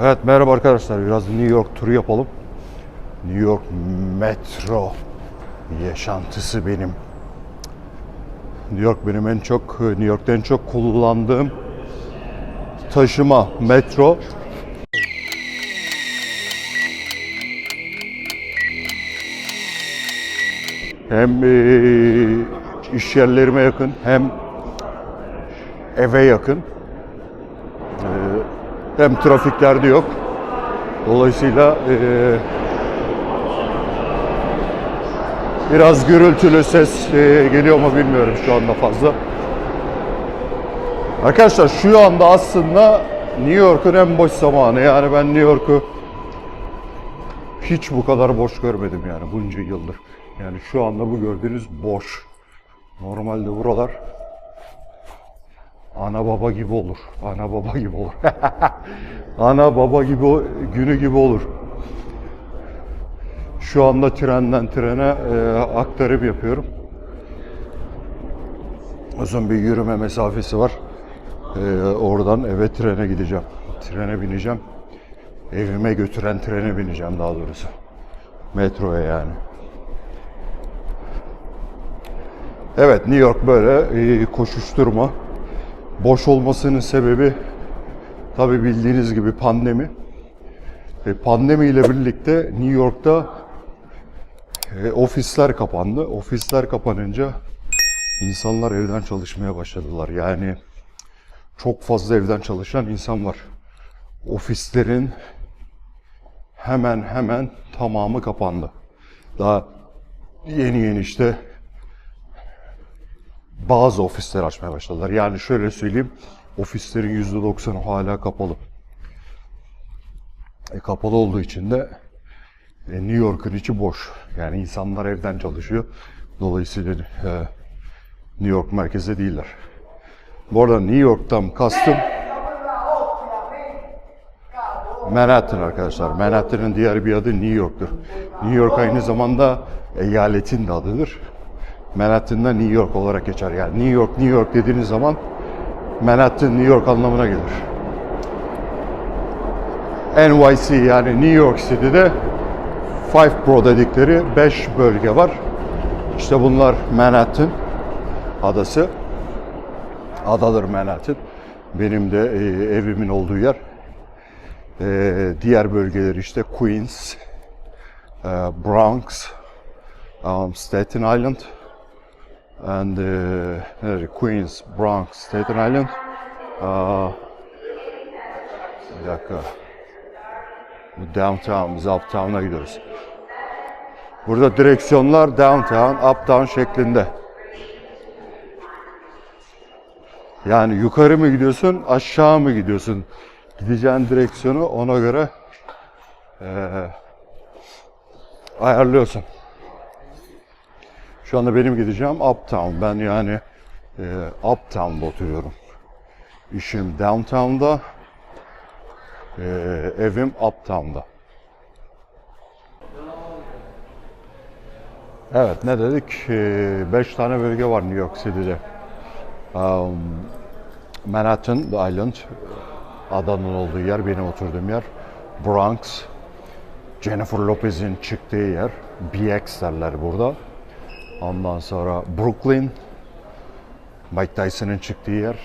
Evet merhaba arkadaşlar biraz New York turu yapalım. New York metro yaşantısı benim. New York benim en çok New York'ta en çok kullandığım taşıma metro. Hem eee, iş yerlerime yakın hem eve yakın. Hem trafiklerde yok. Dolayısıyla eee, biraz gürültülü ses eee, geliyor mu bilmiyorum şu anda fazla. Arkadaşlar şu anda aslında New York'un en boş zamanı. Yani ben New York'u hiç bu kadar boş görmedim yani bunca yıldır. Yani şu anda bu gördüğünüz boş. Normalde buralar ana baba gibi olur. Ana baba gibi olur. ana baba gibi günü gibi olur. Şu anda trenden trene e, aktarım yapıyorum. Uzun bir yürüme mesafesi var. E, oradan eve trene gideceğim. Trene bineceğim. Evime götüren trene bineceğim daha doğrusu. Metroya yani. Evet New York böyle e, koşuşturma. Boş olmasının sebebi tabi bildiğiniz gibi pandemi. E, pandemi ile birlikte New York'ta e, ofisler kapandı. Ofisler kapanınca insanlar evden çalışmaya başladılar. Yani çok fazla evden çalışan insan var. Ofislerin hemen hemen tamamı kapandı. Daha yeni yeni işte bazı ofisler açmaya başladılar. Yani şöyle söyleyeyim, ofislerin %90'ı hala kapalı. E, kapalı olduğu için de e, New York'un içi boş. Yani insanlar evden çalışıyor. Dolayısıyla e, New York merkezde değiller. Bu arada New York'tan kastım Manhattan arkadaşlar. Manhattan'ın diğer bir adı New York'tur. New York aynı zamanda eyaletin de adıdır. Manhattan'da New York olarak geçer. Yani New York, New York dediğiniz zaman Manhattan, New York anlamına gelir. NYC yani New York City'de Five Pro dedikleri 5 bölge var. İşte bunlar Manhattan adası. Adadır Manhattan. Benim de e, evimin olduğu yer. E, diğer bölgeler işte Queens, e, Bronx, um, Staten Island, and uh? Queens, Bronx, Staten Island. Aa, bir dakika. Downtown, biz uptown'a gidiyoruz. Burada direksiyonlar downtown, uptown şeklinde. Yani yukarı mı gidiyorsun, aşağı mı gidiyorsun? Gideceğin direksiyonu ona göre eee, ayarlıyorsun. Şu anda benim gideceğim Uptown. Ben yani e, Uptown'da oturuyorum. İşim Downtown'da, e, evim Uptown'da. Evet ne dedik? 5 tane bölge var New York City'de. Um, Manhattan Island, adanın olduğu yer, benim oturduğum yer. Bronx, Jennifer Lopez'in çıktığı yer. BX derler burada. Ondan sonra Brooklyn, Mike Tyson'ın çıktığı yer.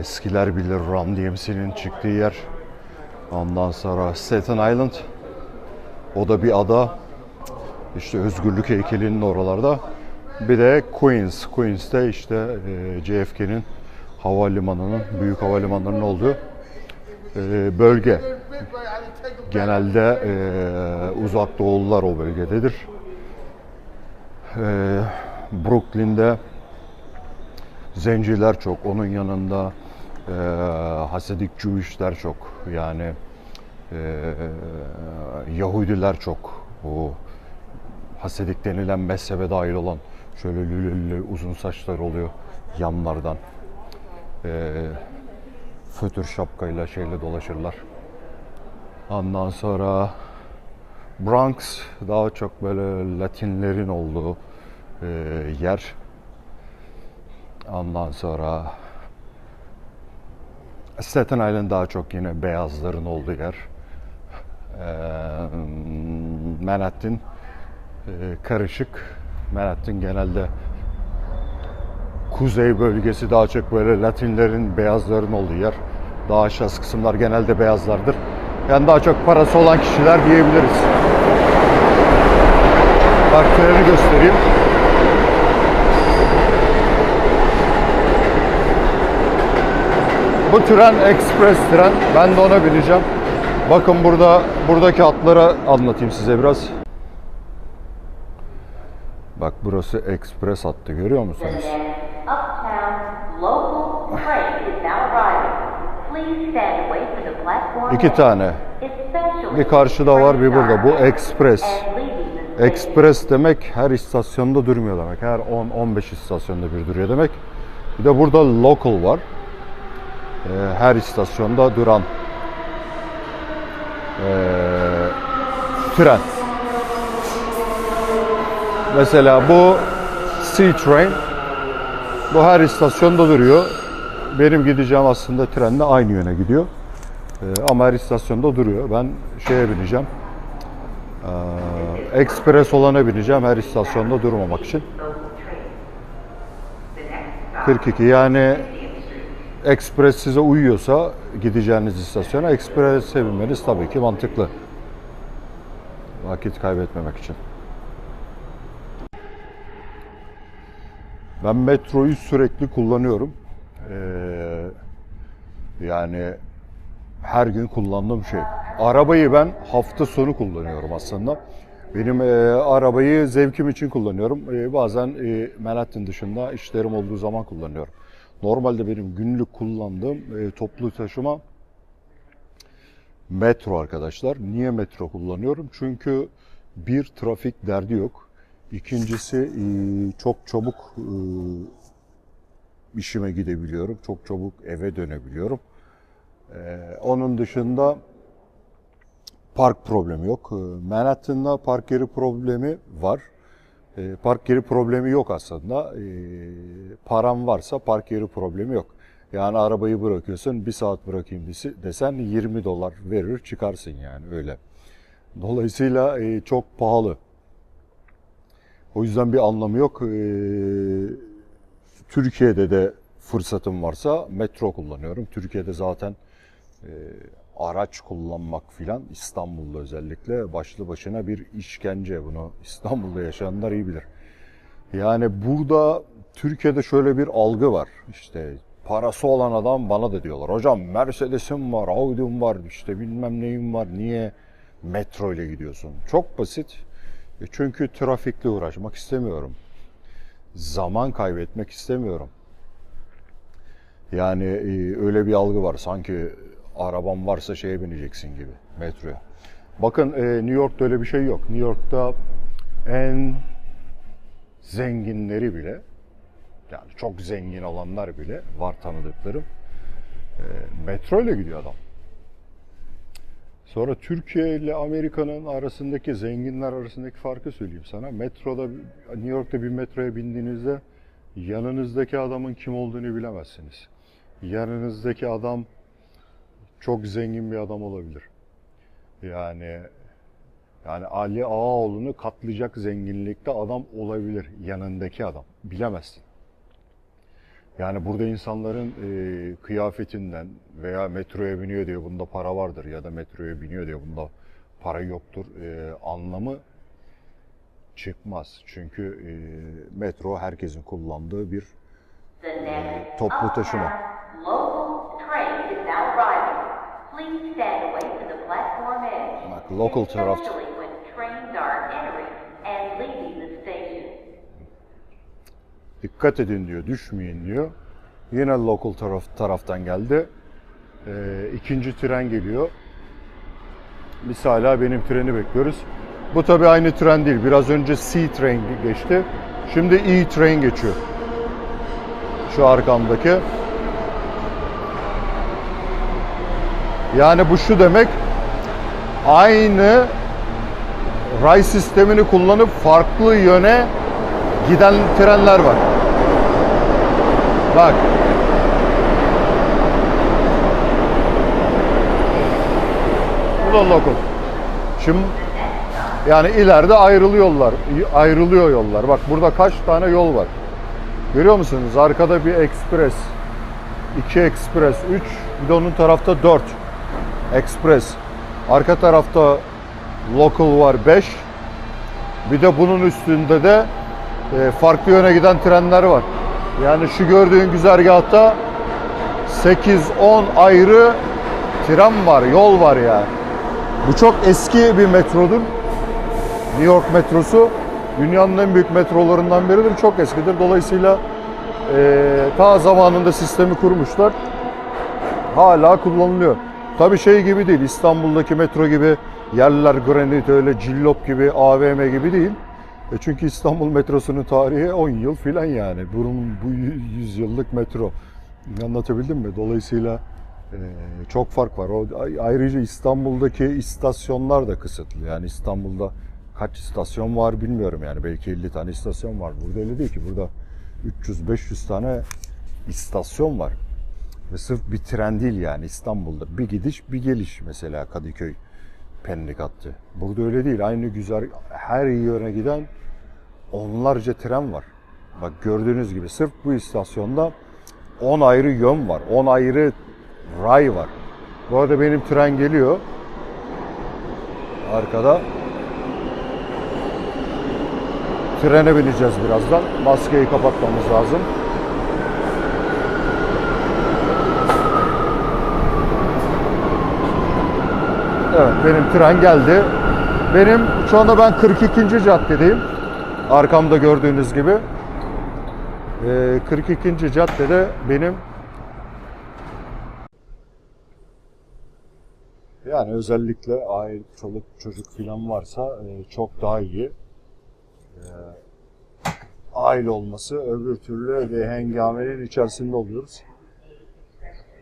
Eskiler bilir Run DMC'nin çıktığı yer. Ondan sonra Staten Island. O da bir ada. İşte özgürlük heykelinin oralarda. Bir de Queens. Queens'te işte e, JFK'nin havalimanının, büyük havalimanlarının olduğu e, bölge. Genelde e, uzak doğulular o bölgededir. Ee, Brooklyn'de zenciler çok. Onun yanında e, Hasidik Jewishler çok. Yani e, Yahudiler çok. Bu Hasidik denilen mezhebe dahil olan şöyle lülülü uzun saçlar oluyor yanlardan. E, fötür şapkayla şeyle dolaşırlar. Ondan sonra Bronx daha çok böyle Latinlerin olduğu e, yer. Ondan sonra Staten Island daha çok yine beyazların olduğu yer. Ee, Manhattan e, karışık. Manhattan genelde kuzey bölgesi daha çok böyle Latinlerin, beyazların olduğu yer. Daha aşağı kısımlar genelde beyazlardır. Yani daha çok parası olan kişiler diyebiliriz. Bak göstereyim. Bu tren ekspres tren. Ben de ona bineceğim. Bakın burada buradaki hatları anlatayım size biraz. Bak burası ekspres hattı görüyor musunuz? İki tane. Bir karşıda var, bir burada. Bu ekspres. Ekspres demek her istasyonda durmuyor demek. Her 10-15 istasyonda bir duruyor demek. Bir de burada local var. Ee, her istasyonda duran ee, tren. Mesela bu C-Train bu her istasyonda duruyor. Benim gideceğim aslında trenle aynı yöne gidiyor. Ee, ama her istasyonda duruyor. Ben şeye bineceğim. Ee, Ekspres olana bineceğim her istasyonda durmamak için. 42 yani ekspres size uyuyorsa gideceğiniz istasyona eksprese binmeniz tabii ki mantıklı. Vakit kaybetmemek için. Ben metroyu sürekli kullanıyorum. Ee, yani her gün kullandığım şey. Arabayı ben hafta sonu kullanıyorum aslında. Benim e, arabayı zevkim için kullanıyorum. E, bazen e, Manhattan dışında işlerim olduğu zaman kullanıyorum. Normalde benim günlük kullandığım e, toplu taşıma metro arkadaşlar. Niye metro kullanıyorum? Çünkü bir trafik derdi yok. İkincisi e, çok çabuk e, işime gidebiliyorum. Çok çabuk eve dönebiliyorum. Ee, onun dışında park problemi yok. Manhattan'da park yeri problemi var. Ee, park yeri problemi yok aslında. Ee, param varsa park yeri problemi yok. Yani arabayı bırakıyorsun bir saat bırakayım desen 20 dolar verir çıkarsın yani öyle. Dolayısıyla e, çok pahalı. O yüzden bir anlamı yok. Türkiye'de de fırsatım varsa metro kullanıyorum. Türkiye'de zaten e, araç kullanmak filan İstanbul'da özellikle başlı başına bir işkence. Bunu İstanbul'da yaşayanlar iyi bilir. Yani burada Türkiye'de şöyle bir algı var. İşte parası olan adam bana da diyorlar. Hocam Mercedes'im var, Audi'm var, işte bilmem neyim var. Niye metro ile gidiyorsun? Çok basit. E çünkü trafikle uğraşmak istemiyorum. Zaman kaybetmek istemiyorum. Yani e, öyle bir algı var. Sanki araban varsa şeye bineceksin gibi metroya. Bakın e, New York'ta öyle bir şey yok. New York'ta en zenginleri bile yani çok zengin olanlar bile var tanıdıklarım. E, metro ile gidiyor adam. Sonra Türkiye ile Amerika'nın arasındaki zenginler arasındaki farkı söyleyeyim sana. Metroda New York'ta bir metroya bindiğinizde yanınızdaki adamın kim olduğunu bilemezsiniz. Yanınızdaki adam çok zengin bir adam olabilir. Yani yani Ali Ağaoğlu'nu katlayacak zenginlikte adam olabilir yanındaki adam. Bilemezsin. Yani burada insanların e, kıyafetinden veya metroya biniyor diye bunda para vardır ya da metroya biniyor diye bunda para yoktur e, anlamı çıkmaz. Çünkü e, metro herkesin kullandığı bir next toplu taşıma. uptown local train is now arriving. Please stand away from the platform edge. Bak, local taraf- Especially when trains are entering and leaving the station. Dikkat edin diyor, düşmeyin diyor. Yine local taraf taraftan geldi. Ee, ikinci tren geliyor. Biz hala benim treni bekliyoruz. Bu tabi aynı tren değil. Biraz önce C train geçti. Şimdi E train geçiyor. Şu arkamdaki. Yani bu şu demek. Aynı ray sistemini kullanıp farklı yöne giden trenler var. Bak. Bu da local. Şimdi yani ileride ayrılıyor yollar. Ayrılıyor yollar. Bak burada kaç tane yol var. Görüyor musunuz? Arkada bir ekspres. 2 ekspres, 3 bir de onun tarafta 4 ekspres. Arka tarafta local var 5. Bir de bunun üstünde de e, farklı yöne giden trenler var. Yani şu gördüğün güzergahta 8-10 ayrı tren var, yol var yani. Bu çok eski bir metrodur. New York metrosu dünyanın en büyük metrolarından biridir. Çok eskidir. Dolayısıyla e, ta zamanında sistemi kurmuşlar. Hala kullanılıyor. Tabii şey gibi değil. İstanbul'daki metro gibi yerler granit öyle cillop gibi AVM gibi değil. E çünkü İstanbul metrosunun tarihi 10 yıl filan yani. Bunun bu 100 yıllık metro. Anlatabildim mi? Dolayısıyla e, çok fark var. O ayrıca İstanbul'daki istasyonlar da kısıtlı. Yani İstanbul'da kaç istasyon var bilmiyorum yani. Belki 50 tane istasyon var. Burada öyle değil ki. Burada 300-500 tane istasyon var. Ve sırf bir tren değil yani İstanbul'da. Bir gidiş bir geliş mesela Kadıköy Pendik hattı. Burada öyle değil. Aynı güzel her yöne giden onlarca tren var. Bak gördüğünüz gibi sırf bu istasyonda 10 ayrı yön var. 10 ayrı ray var. Bu arada benim tren geliyor. Arkada. Trene bineceğiz birazdan. Maskeyi kapatmamız lazım. Benim tren geldi. Benim şu anda ben 42. caddedeyim. Arkamda gördüğünüz gibi. Ee, 42. caddede benim yani özellikle aile, çoluk çocuk filan varsa e, çok daha iyi. Ee, aile olması öbür türlü bir hengamenin içerisinde oluyoruz.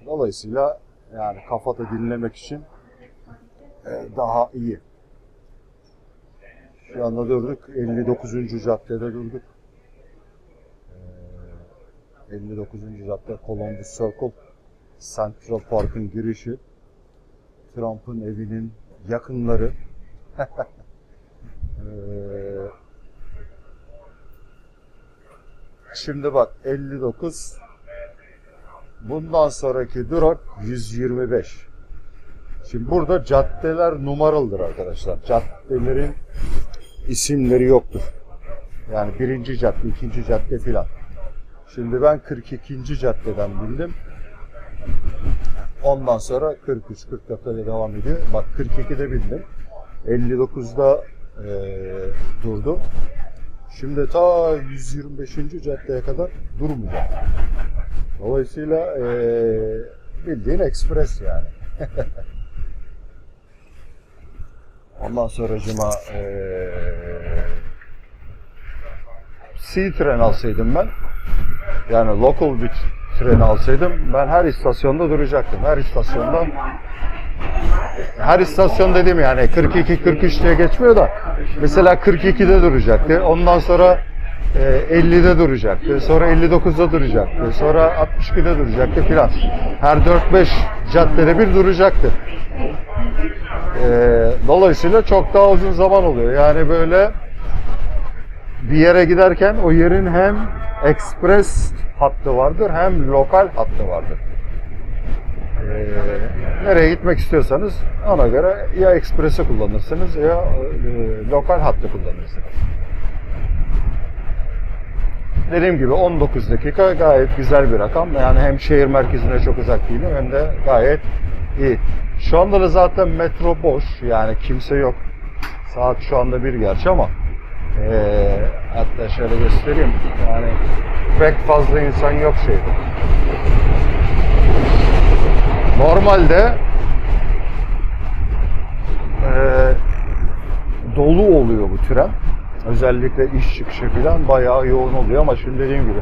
Dolayısıyla yani kafada dinlemek için e, daha iyi. Şu anda durduk 59. caddede durduk. Ee, 59. cadde Columbus Circle Central Park'ın girişi. Trump'ın evinin yakınları. Ee, Şimdi bak 59 Bundan sonraki durak 125. Şimdi burada caddeler numaralıdır arkadaşlar. Caddelerin isimleri yoktur. Yani birinci cadde, ikinci cadde filan. Şimdi ben 42. caddeden bindim. Ondan sonra 43, 44'te devam ediyor. Bak 42'de bindim. 59'da eee durdum. Şimdi ta 125. caddeye kadar durmayacağım. Dolayısıyla eee bildiğin ekspres yani. Ondan sonra cuma C tren alsaydım ben yani local bir tren alsaydım ben her istasyonda duracaktım. Her istasyonda her istasyon dedim yani 42 43 diye geçmiyor da mesela 42'de duracaktı. Ondan sonra 50'de duracaktı. Sonra 59'da duracaktı. Sonra 62'de duracaktı filan. Her 4-5 caddede bir duracaktı. E, dolayısıyla çok daha uzun zaman oluyor. Yani böyle bir yere giderken o yerin hem ekspres hattı vardır hem lokal hattı vardır. Ee, nereye gitmek istiyorsanız ona göre ya ekspresi kullanırsınız ya e, lokal hattı kullanırsınız. Dediğim gibi 19 dakika gayet güzel bir rakam. Yani hem şehir merkezine çok uzak değilim hem de gayet iyi. Şu anda da zaten metro boş. Yani kimse yok. Saat şu anda bir gerçi ama ee, hatta şöyle göstereyim. Yani pek fazla insan yok şeyde. Normalde ee, dolu oluyor bu tren. Özellikle iş çıkışı falan bayağı yoğun oluyor ama şimdi dediğim gibi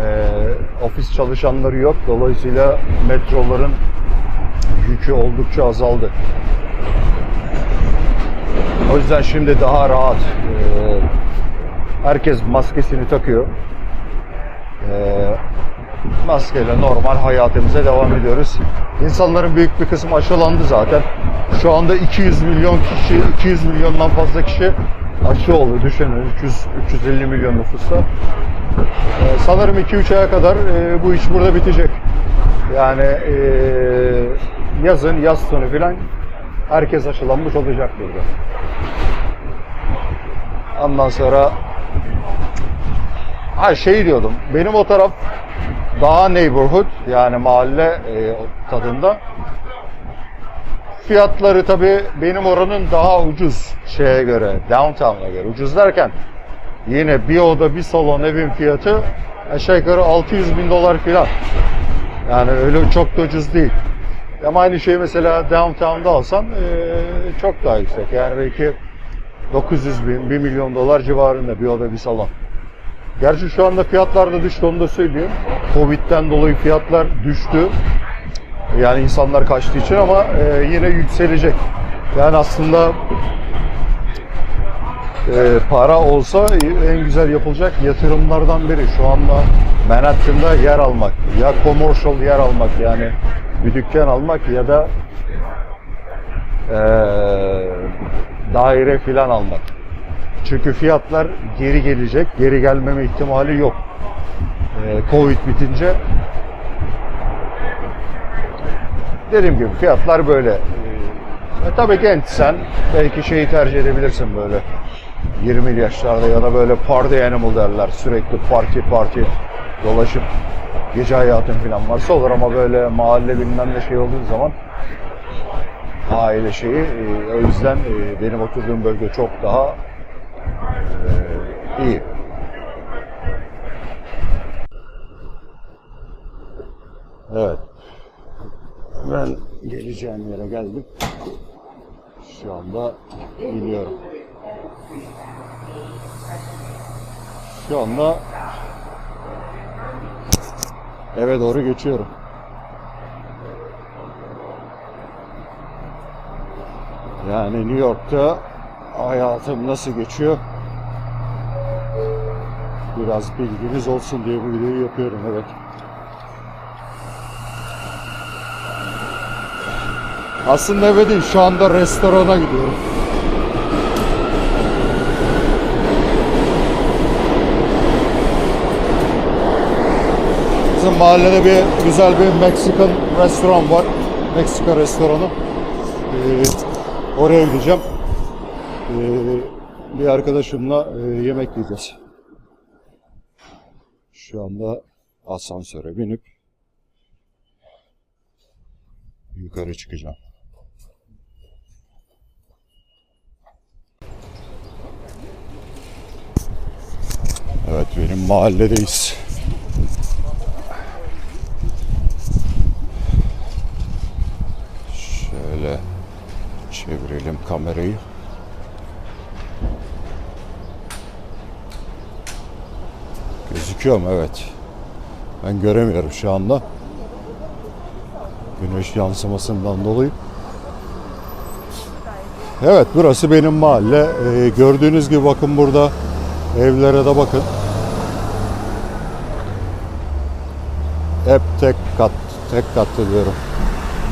ee, ofis çalışanları yok. Dolayısıyla metroların yükü oldukça azaldı. O yüzden şimdi daha rahat. Ee, herkes maskesini takıyor. Ee, maskeyle normal hayatımıza devam ediyoruz. İnsanların büyük bir kısmı aşılandı zaten. Şu anda 200 milyon kişi, 200 milyondan fazla kişi aşı oldu. Düşünün 300 350 milyon nüfusta. Ee, sanırım 2-3 aya kadar e, bu iş burada bitecek. Yani e, yazın, yaz sonu filan herkes aşılanmış olacak burada. Ondan sonra ha şey diyordum. Benim o taraf daha neighborhood yani mahalle e, tadında. Fiyatları tabii benim oranın daha ucuz şeye göre, downtown'a göre. Ucuz derken yine bir oda bir salon evin fiyatı aşağı yukarı 600 bin dolar filan. Yani öyle çok da ucuz değil. Ama aynı şeyi mesela downtown'da alsan çok daha yüksek. Yani belki 900 bin, 1 milyon dolar civarında bir oda bir salon. Gerçi şu anda fiyatlar da düştü onu da söyleyeyim. Covid'den dolayı fiyatlar düştü. Yani insanlar kaçtığı için ama yine yükselecek. Yani aslında eee, para olsa en güzel yapılacak yatırımlardan biri. Şu anda Manhattan'da yer almak. Ya commercial yer almak yani bir dükkan almak ya da eee, daire filan almak. Çünkü fiyatlar geri gelecek. Geri gelmeme ihtimali yok. Eee, Covid bitince dediğim gibi fiyatlar böyle. E, tabii gençsen belki şeyi tercih edebilirsin böyle 20 yaşlarda ya da böyle party animal derler. Sürekli parti parti dolaşıp gece hayatın falan varsa olur ama böyle mahalle bilmem ne şey olduğu zaman aile şeyi e, o yüzden e, benim oturduğum bölge çok daha e, iyi. Evet. Ben geleceğim yere geldim. Şu anda iniyorum. Şu anda eve doğru geçiyorum. Yani New York'ta hayatım nasıl geçiyor? Biraz bilginiz olsun diye bu videoyu yapıyorum evet. Aslında eve değil şu anda restorana gidiyorum. Bizim mahallede bir güzel bir Meksikan restoran var. Meksika restoranı. Ee, oraya gideceğim. Ee, bir arkadaşımla e, yemek yiyeceğiz. Şu anda asansöre binip yukarı çıkacağım. Evet benim mahalledeyiz. Şöyle çevirelim kamerayı. Gözüküyor mu? Evet. Ben göremiyorum şu anda. Güneş yansımasından dolayı. Evet burası benim mahalle. Ee, gördüğünüz gibi bakın burada evlere de bakın. Hep tek kat, tek katlı diyorum.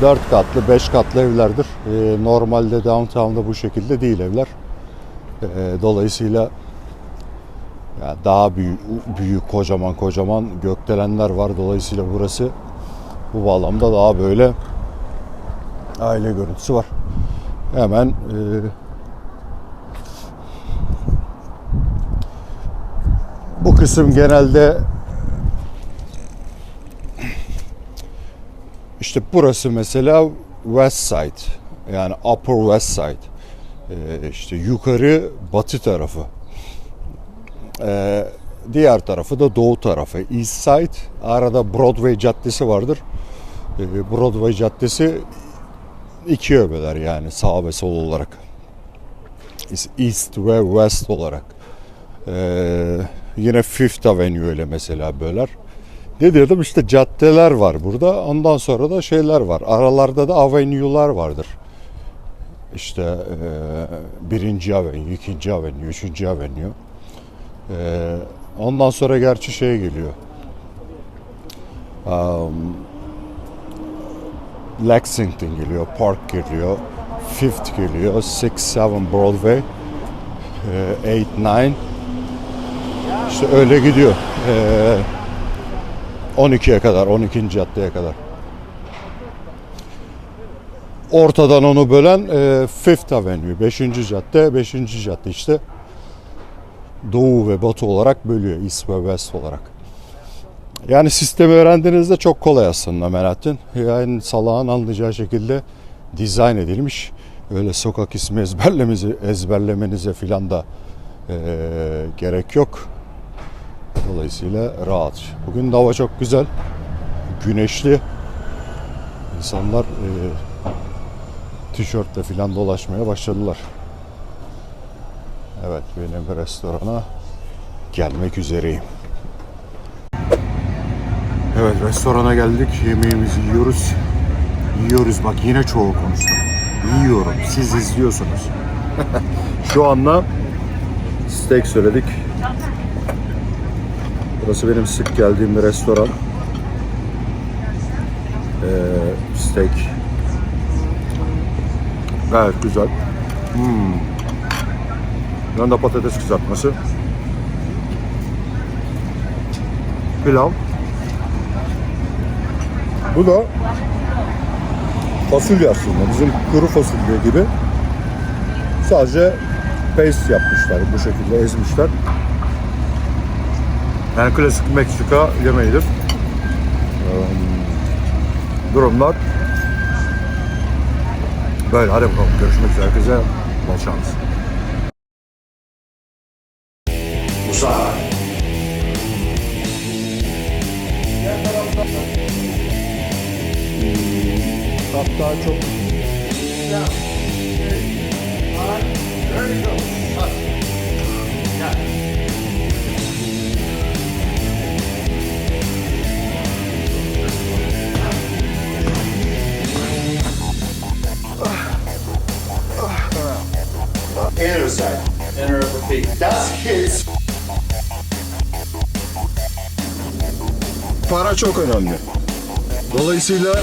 4 katlı, 5 katlı evlerdir. Ee, normalde downtown'da bu şekilde değil evler. Ee, dolayısıyla daha büyük, büyük, kocaman kocaman gökdelenler var. Dolayısıyla burası bu bağlamda daha böyle aile görüntüsü var. Hemen e, bu kısım genelde işte burası mesela West Side yani Upper West Side. E, işte yukarı batı tarafı. E, diğer tarafı da doğu tarafı. East Side arada Broadway Caddesi vardır. E, Broadway Caddesi ikiye böler yani sağ ve sol olarak. East ve West olarak. Ee, yine Fifth Avenue ile mesela böler. Ne diyordum işte caddeler var burada. Ondan sonra da şeyler var. Aralarda da avenue'lar vardır. İşte e, birinci avenue, ikinci avenue, üçüncü avenue. Ee, ondan sonra gerçi şey geliyor. Um, Lexington geliyor, Park geliyor, Fifth geliyor, 6-7 Broadway, e, 8-9 işte öyle gidiyor. E, 12'ye kadar, 12. caddeye kadar. Ortadan onu bölen e, Fifth Avenue, 5. cadde, 5. cadde işte doğu ve batı olarak bölüyor, east ve west olarak. Yani sistemi öğrendiğinizde çok kolay aslında Manhattan. Yani salağın anlayacağı şekilde dizayn edilmiş. Öyle sokak ismi ezberlemenize, ezberlemenize filan da eee, gerek yok. Dolayısıyla rahat. Bugün hava çok güzel. Güneşli. İnsanlar eee tişörtle filan dolaşmaya başladılar. Evet benim restorana gelmek üzereyim. Evet restorana geldik. Yemeğimizi yiyoruz. Yiyoruz bak yine çoğu konuştum. Yiyorum. Siz izliyorsunuz. Şu anda steak söyledik. Burası benim sık geldiğim bir restoran. Ee, steak. Gayet güzel. Hmm. Yanında patates kızartması. Pilav. Bu da fasulye aslında. Bizim kuru fasulye gibi. Sadece paste yapmışlar. Bu şekilde ezmişler. Yani klasik Meksika yemeğidir. Ee, durumlar böyle. Hadi bakalım. Görüşmek üzere. Herkese bol şans. Musa. Hatta çok Inner side. Inner upper peak. That's his. para çok önemli. Dolayısıyla